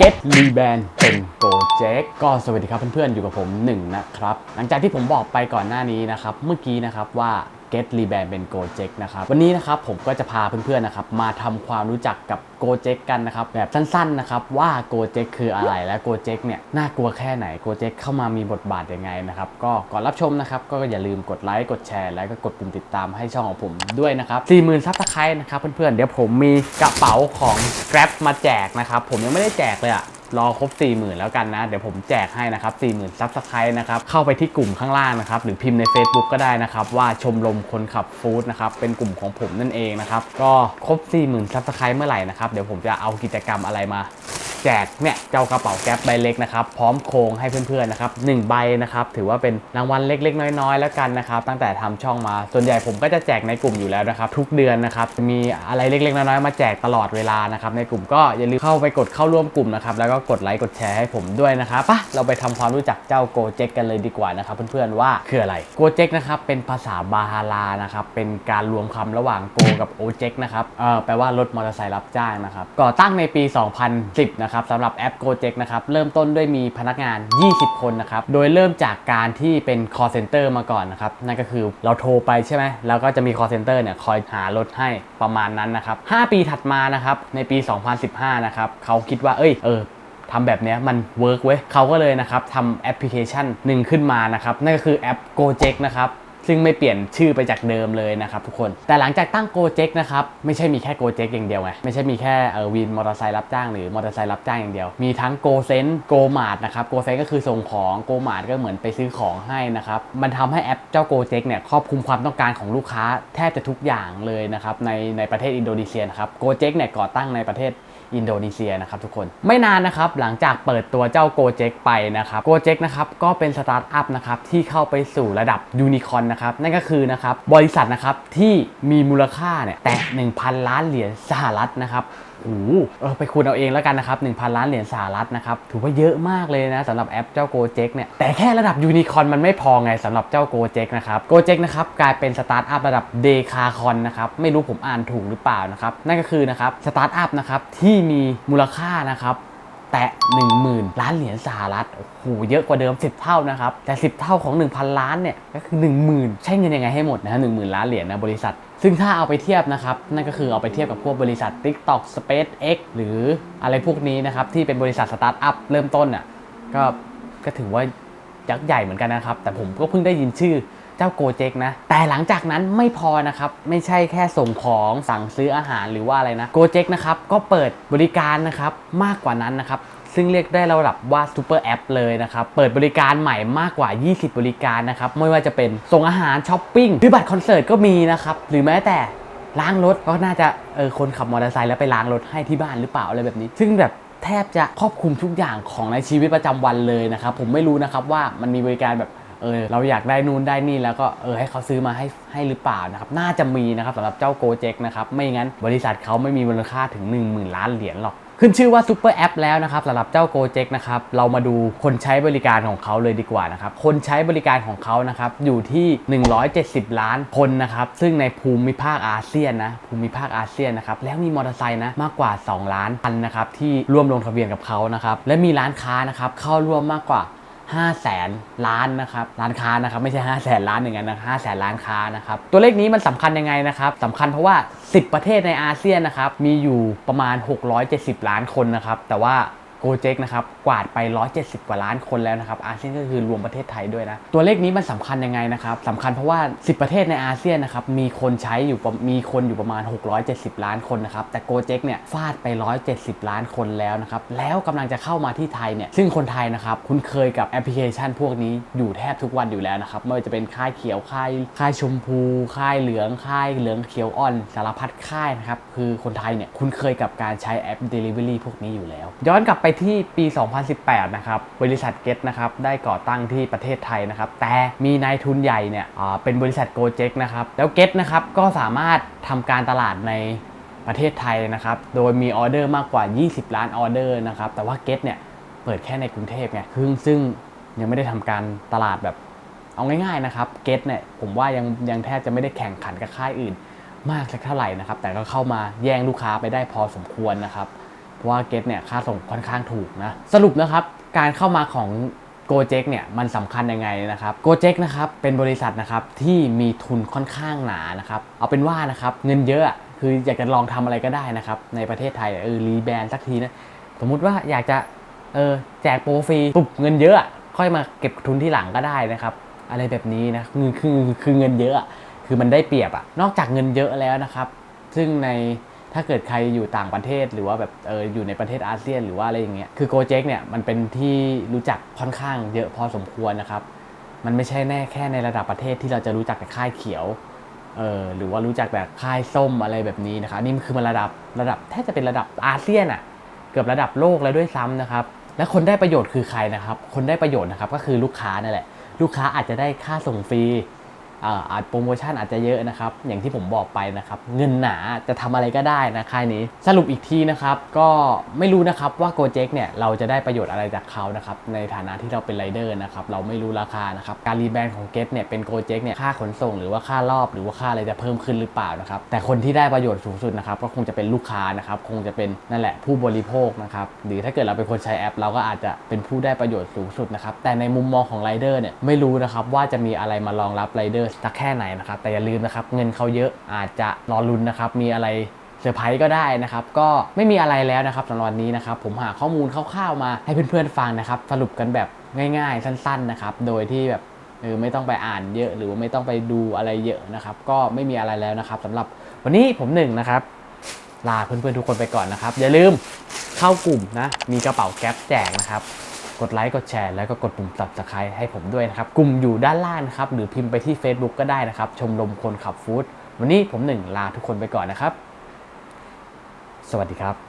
Get r e b a n d เป็นโกเจกต์ก็สวัสดีครับเพื่อนๆ อยู่กับผมหนึ่งนะครับ หลังจากที่ผมบอกไปก่อนหน้านี้นะครับ เมื่อกี้นะครับว่า Get Rebrand เป็น g o j e k นะครับวันนี้นะครับผมก็จะพาเพื่อนๆนะครับมาทำความรู้จักกับ g o j e k กันนะครับแบบสั้นๆนะครับว่า g o j e k คืออะไรและ g o j e k เนี่ยน่ากลัวแค่ไหน g o j e k เข้ามามีบทบาทยังไงนะครับก็ก่อนรับชมนะครับก็อย่าลืมกดไลค์กดแชร์ แล้วก็กดปุ่มติดตามให้ช่องของผมด้วยนะครับ40,000ซับสไครต์นะครับเพื่อนๆเดี๋ยวผมมีกระเป๋าของ Grab มาแจกนะครับผมยังไม่ได้แจกเลยอะ รอครบ 40,000 แล้วกันนะ เดี๋ยวผมแจกให้นะครับ 40,000ซับสไครต์นะครับ เข้าไปที่กลุ่มข้างล่างนะครับ หรือพิมพ์ใน Facebook ก็ได้นะครับ ว่าชมรมคนขับฟู้ดนะครับ เป็นกลุ่มของผมนั่นเองนะครับ ก็ครบ 40,000ซับสไครต์เมื่อไหร่นะครับ เดี๋ยวผมจะเอากิจกรรมอะไรมา แจกเนี่ยเจ้ากระเป๋าแก๊ปใบเล็กนะครับพร้อมโครงให้เพื่อนๆนะครับหนึ่งใบนะครับถือว่าเป็นรางวัลเล็กๆ น้อยๆ แล้วกันนะครับตั้งแต่ทำช่องมาส่วนใหญ่ผมก็จะแจกในกลุ่มอยู่แล้วนะครับทุกเดือนนะครับมีอะไรเล็กๆ น้อยๆมาแจกตลอดเวลานะครับในกลุ่มก็อย่าลืมเข้าไปกดเข้าร่วมกลุ่มนะครับแล้วก็กดไลค์กดแชร์ให้ผมด้วยนะครับปะเราไปทำความรู้จักเจ้าโกเจ็กกันเลยดีกว่านะครับเพื่อนๆว่าคืออะไรโกเจ็กนะครับเป็นภาษาบาฮารานะครับเป็นการรวมคำระหว่างโกกับโอเจ็กนะครับเออแปลว่ารถมอเตอร์ไซค์รับจ้างนะครับก่อตั้งในปี 2010นะครับสำหรับแอป Gojek นะครับเริ่มต้นด้วยมีพนักงาน 20 คนนะครับโดยเริ่มจากการที่เป็น call center มาก่อนนะครับนั่นก็คือเราโทรไปใช่ไหมแล้วก็จะมี call center เนี่ยคอยหารถให้ประมาณนั้นนะครับ5ปีถัดมานะครับในปี 2015 นะครับเขาคิดว่าเอ้ยเออทำแบบเนี้ยมันเวิร์กเว้ยเขาก็เลยนะครับทำแอปพลิเคชันหนึ่งขึ้นมานะครับนั่นก็คือแอป Gojek นะครับ ซึ่งไม่เปลี่ยนชื่อไปจากเดิมเลยนะครับทุกคน แต่หลังจากตั้ง Gojek นะครับไม่ใช่มีแค่ Gojek อย่างเดียวไงไม่ใช่มีแค่เออวินมอเตอร์ไซค์รับจ้างหรือมอเตอร์ไซค์รับจ้างอย่างเดียว มีทั้ง Go Sense Go Mart นะครับ Go send ก็คือส่งของ Go Mart ก็เหมือนไปซื้อของให้นะครับมันทำให้แอปเจ้า Gojek เนี่ยครอบคลุมความต้องการของลูกค้าแทบจะทุกอย่างเลยนะครับในในประเทศอินโดนีเซียนะครับ Gojek เนี่ยก่อตั้งในประเทศ อินโดนีเซียนะครับทุกคนไม่นานนะครับหลังจากเปิดตัวเจ้า Gojek ไปนะครับ Gojek นะครับก็เป็นสตาร์ทอัพนะครับที่เข้าไปสู่ระดับยูนิคอนนะครับนั่นก็คือนะครับบริษัทนะครับที่มีมูลค่าเนี่ยแตะ1,000 ล้านเหรียญสหรัฐนะครับโอ้เออไปคูณเอาเองแล้วกันนะครับ 1,000 ล้านเหรียญสหรัฐนะครับ ถือว่าเยอะมากเลยนะสำหรับแอปเจ้า Gojek เนี่ย แต่แค่ระดับยูนิคอนมันไม่พอไงสำหรับเจ้า Gojek นะครับ Gojek นะครับกลายเป็นสตาร์ทอัพระดับเดคาคอนนะครับ ไม่รู้ผมอ่านถูกหรือเปล่านะครับ นั่นก็คือนะครับสตาร์ทอัพนะครับที่มีมูลค่านะครับแตะ10,000 ล้านเหรียญสหรัฐโอ้โหเยอะกว่าเดิม 10 เท่านะครับ แต่ 10 เท่าของ 1,000 ล้านเนี่ยก็คือ 10,000 ใช้เงินยังไงให้หมดนะฮะ10,000 ล้านเหรียญนะบริษัท ซึ่งถ้าเอาไปเทียบนะครับ นั่นก็คือเอาไปเทียบกับพวกบริษัท TikTok SpaceX หรืออะไรพวกนี้นะครับ ที่เป็นบริษัทสตาร์ทอัพเริ่มต้นอะก็ก็ถือว่ายักษ์ใหญ่เหมือนกันนะครับ แต่ผมก็เพิ่งได้ยินชื่อ เจ้าโกเจ็กนะ แต่หลังจากนั้นไม่พอนะครับ ไม่ใช่แค่ส่งของสั่งซื้ออาหารหรือว่าอะไรนะโกเจ็กนะครับก็เปิดบริการนะครับมากกว่านั้นนะครับซึ่งเรียกได้ระดับว่าซูเปอร์แอปเลยนะครับ เปิดบริการใหม่มากกว่า 20 บริการนะครับ ไม่ว่าจะเป็นส่งอาหารช้อปปิ้งหรือบัตรคอนเสิร์ตก็มีนะครับ หรือแม้แต่ล้างรถก็น่าจะเออคนขับมอเตอร์ไซค์แล้วไปล้างรถให้ที่บ้านหรือเปล่าอะไรแบบนี้ ซึ่งแบบแทบจะครอบคลุมทุกอย่างของในชีวิตประจำวันเลยนะครับ ผมไม่รู้นะครับว่ามันมีบริการแบบ เออเราอยากได้นู่นได้นี่แล้วก็เออให้เขาซื้อมาให้ให้หรือเปล่านะครับน่าจะมีนะครับสำหรับเจ้าโกเจ็กนะครับไม่งั้นบริษัทเขาไม่มีมูลค่าถึง 1 0,000 ล้านเหรียญหรอกขึ้นชื่อว่าซูเปอร์แอปแล้วนะครับสำหรับเจ้าโกเจ็กนะครับเรามาดูคนใช้บริการของเขาเลยดีกว่านะครับคนใช้บริการของเขานะครับอยู่ที่ 170 ล้านคนนะครับซึ่งในภูมิภาคอาเซียนนะภูมิภาคอาเซียนนะครับแล้วมีมอเตอร์ไซค์นะมากกว่า 2 ล้านคันนะครับที่ร่วมลงทะเบียนกับเขานะครับและมีร้านค้านะครับเข้าร่วมมากกว่า 5แสนล้านนะครับร้านค้านะครับไม่ใช่5แสนล้านอย่างนั้นนะ5แสนล้านค้านะครับตัวเลขนี้มันสำคัญยังไงนะครับสำคัญเพราะว่า 10 ประเทศในอาเซียนนะครับมีอยู่ประมาณ 670 ล้านคนนะครับแต่ว่า โกเจ็กนะครับกวาดไป 170 กว่าล้านคนแล้วนะครับอาเซียนก็คือรวมประเทศไทยด้วยนะตัวเลขนี้มันสำคัญยังไงนะครับสำคัญเพราะว่า 10 ประเทศในอาเซียนนะครับมีคนใช้อยู่ประมีคนอยู่ประมาณ 670 ล้านคนนะครับแต่โกเจ็กเนี่ยฟาดไป 170 ล้านคนแล้วนะครับแล้วกำลังจะเข้ามาที่ไทยเนี่ยซึ่งคนไทยนะครับคุ้นเคยกับแอปพลิเคชันพวกนี้อยู่แทบทุกวันอยู่แล้วนะครับไม่ว่าจะเป็นค่ายเขียวค่ายค่ายชมพู ค่ายเหลืองค่ายเหลืองเขียวอ่อน สารพัดค่ายนะครับคือคนไทยเนี่ยคุ้นเคยกับการใช้แอป Delivery พวกนี้อยู่แล้ว ย้อนกลับไปที่ปี 2018 นะครับ บริษัทเกตนะครับ ได้ก่อตั้งที่ประเทศไทยนะครับ แต่มีนายทุนใหญ่เนี่ยเป็นบริษัทโกเจ็กนะครับ แล้วเกตนะครับ ก็สามารถทำการตลาดในประเทศไทยนะครับ โดยมีออเดอร์มากกว่า 20 ล้านออเดอร์นะครับ แต่ว่าเกตเนี่ย เปิดแค่ในกรุงเทพไงซึ่งซึ่งยังไม่ได้ทำการตลาดแบบเอาง่ายๆนะครับ เกตเนี่ย ผมว่ายังยังแทบจะไม่ได้แข่งขันกับค่ายอื่น มากสักเท่าไหร่นะครับ แต่ก็เข้ามาแย่งลูกค้าไปได้พอสมควรนะครับ ว่าเกตเนี่ยค่าส่งค่อนข้างถูกนะ สรุปนะครับการเข้ามาของ g o j e k เนี่ยมันสำคัญยังไงนะครับ g o j e k นะครับเป็นบริษัทนะครับที่มีทุนค่อนข้างหนานะครับเอาเป็นว่านะครับเงินเยอะคืออยากจะลองทำอะไรก็ได้นะครับในประเทศไทยเออรีแบรนด์สักทีนะสมมุติว่าอยากจะเออแจกโปรฟรีปุบเงินเยอะค่อยมาเก็บทุนที่หลังก็ได้นะครับอะไรแบบนี้นะคือคือคือเงินเยอะอะคือมันได้เปรียบอะนอกจากเงินเยอะแล้วนะครับ ซึ่งใน ถ้าเกิดใครอยู่ต่างประเทศหรือว่าแบบเอออยู่ในประเทศอาเซียนหรือว่าอะไรอย่างเงี้ยคือโกเจ็กเนี่ยมันเป็นที่รู้จักค่อนข้างเยอะพอสมควรนะครับ มันไม่ใช่แน่แค่ในระดับประเทศที่เราจะรู้จักแต่ค่ายเขียวเออหรือว่ารู้จักแบบค่ายส้มอะไรแบบนี้นะครับนี่คือมันระดับระดับแทบจะเป็นระดับอาเซียนอะเกือบระดับโลกแล้วด้วยซ้ำนะครับและคนได้ประโยชน์คือใครนะครับ คนได้ประโยชน์นะครับก็คือลูกค้านั่นแหละ ลูกค้าอาจจะได้ค่าส่งฟรี อาจโปรโมชั่นอาจจะเยอะนะครับ อย่างที่ผมบอกไปนะครับ เงินหนาจะทำอะไรก็ได้นะค่ายนี้ สรุปอีกทีนะครับ ก็ไม่รู้นะครับว่า g o j e k เนี่ยเราจะได้ประโยชน์อะไรจากเขานะครับ ในฐานะที่เราเป็นไรเดอร์นะครับ เราไม่รู้ราคานะครับ การรีแบรนด์ของ g e t เนี่ยเป็น g o j e k เนี่ยค่าขนส่งหรือว่าค่ารอบหรือว่าค่าอะไรจะเพิ่มขึ้นหรือเปล่านะครับ แต่คนที่ได้ประโยชน์สูงสุดนะครับ ก็คงจะเป็นลูกค้านะครับ คงจะเป็นนั่นแหละผู้บริโภคนะครับ หรือถ้าเกิดเราเป็นคนใช้แอป เราก็อาจจะเป็นผู้ได้ประโยชน์สูงสุดนะครับ แต่ในมุมมองของไรเดอร์เนี่ยไม่รู้นะครับว่าจะมีอะไรมารองรับไรเดอร์สักแค่ไหนนะครับ แต่อย่าลืมนะครับเงินเขาเยอะอาจจะรอลุนนะครับ มีอะไรเซอร์ไพรส์ก็ได้นะครับ ก็ไม่มีอะไรแล้วนะครับสำหรับวันนี้นะครับ ผมหาข้อมูลคร่าวๆมาให้เพื่อนๆฟังนะครับ สรุปกันแบบง่ายๆ สั้นๆนะครับ โดยที่แบบเออไม่ต้องไปอ่านเยอะหรือว่าไม่ต้องไปดูอะไรเยอะนะครับ ก็ไม่มีอะไรแล้วนะครับสำหรับวันนี้ผมหนึ่งนะครับลาเพื่อนๆทุกคนไปก่อนนะครับ อย่าลืมเข้ากลุ่มนะมีกระเป๋าแก๊ปแจกนะครับ กดไลค์กดแชร์แล้วก็กดปุ่ม subscribe ให้ผมด้วยนะครับกลุ่มอยู่ด้านล่างนะครับหรือพิมพ์ไปที่ Facebook ก็ได้นะครับ ชมรมคนขับฟู้ดวันนี้ผมหนึ่งลาทุกคนไปก่อนนะครับ สวัสดีครับ